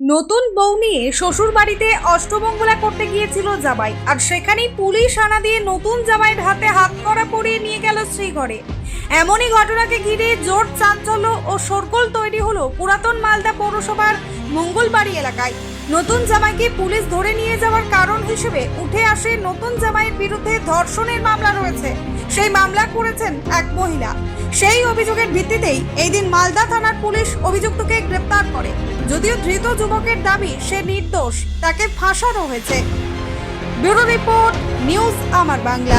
নতুন বউ নিয়ে শ্বশুর বাড়িতে অষ্টমঙ্গলা করতে গিয়েছিল জামাই, আর সেখানেই পুলিশ আনা দিয়ে নতুন জামাইয়ের হাতে হাত করা পরিয়ে নিয়ে গেল শ্রীঘরে। এমনই ঘটনাকে ঘিরে জোর চাঞ্চল্য ও সরকল তৈরি হলো পুরাতন মালদা পৌরসভার মঙ্গলবাড়ি এলাকায়। নতুন জামাইকে পুলিশ ধরে নিয়ে যাওয়ার কারণ হিসেবে উঠে আসে নতুন জামাইয়ের বিরুদ্ধে ধর্ষণের মামলা রয়েছে। সেই মামলা করেছেন এক মহিলা। সেই অভিযোগের ভিত্তিতেই এই দিন মালদা থানার পুলিশ অভিযুক্তকে গ্রেপ্তার করে। যদিও ধৃত যুবকের দাবি, সে নির্দোষ, তাকে ফাঁসানো হয়েছে। ব্যুরো রিপোর্ট, নিউজ আমার বাংলা।